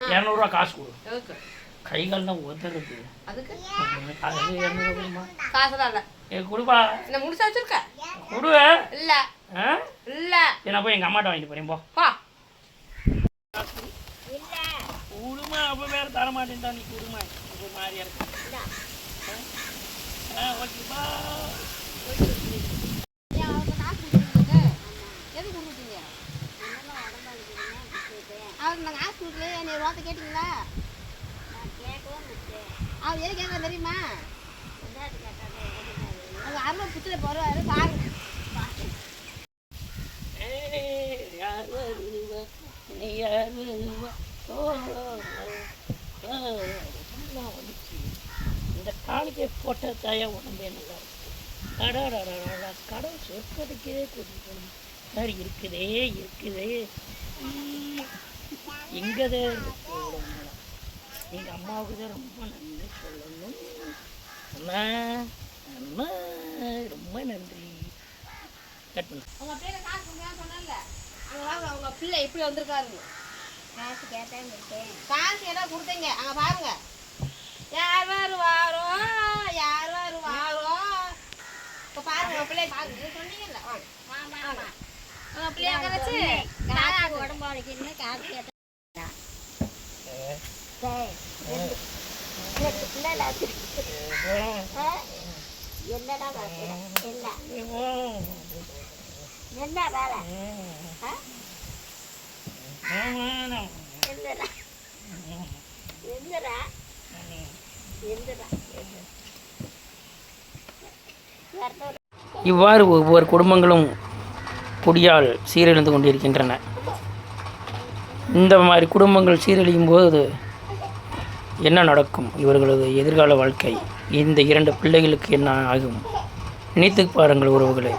இரநூறுவா காசு கொடு. எதுக்கு? கை கால் தான் உதறது. அதுக்கு? அது இரநூறுவா இல்லை. ஏ கொடுப்பா. என்ன முடிச்சா வச்சிருக்க? கொடு. இல்ல. இல்ல. நான் போய் எங்கள் அம்மாட்ட வாங்கிட்டு போறேன் போ. குடுமா அப்போ வேறு தர மாட்டேன்டா நீ குடுமா. இது மாதிரியா இருக்கு. ஓகேப்பா எதுக்கு கொடுத்தீங்க அவர் நாங்கள் ஹாஸ்பிட்டலு என்னை ரோத்த கேட்டிங்களா? அவர் எது கேட்க தெரியுமா? அவங்க அருமை புத்தில் போடுவாரு பாருங்க. இந்த காலிக்கை போட்ட தாயா உடம்பே நல்லா அடாடாடாடா, கடவுள் சொற்பதுக்கே கொஞ்சம் மாதிரி இருக்குதே இருக்குதே. உம், எங்கதே இருக்கு உடம்புல. எங்க அம்மாவுக்கு தான் ரொம்ப நன்றி சொல்லணும். அம்மா அம்மா ரொம்ப நன்றி. கட் பண்ணு. அவங்க பேரை காசு சொன்னல அவங்க பிள்ளை இப்படி வந்திருக்காருங்க காசு கேட்டேன் காசு என்ன கொடுத்தீங்க? அங்கே பாருங்க. யார் வருவாரோ யார் வருவாரோ. இப்போ பாருங்க பிள்ளை பாருங்க. சொன்னீங்கல்ல. வாங்க. உங்க பிள்ளைய அங்கே வச்சு காசு உடம்பு வலிக்குன்னு காசு கேட்டேன் என்னடா என்ன என்ன வேலை? எந்தரா எந்தரா இவ்வாறு ஒவ்வொரு குடும்பங்களும் குடியால் சீரழிந்து கொண்டிருக்கின்றன. இந்த மாதிரி குடும்பங்கள் சீரழியும் போது என்ன நடக்கும்? இவர்களது எதிர்கால வாழ்க்கை. இந்த இரண்டு பிள்ளைகளுக்கு என்ன ஆகும்? நினைத்து பாருங்கள் உறவுகளை.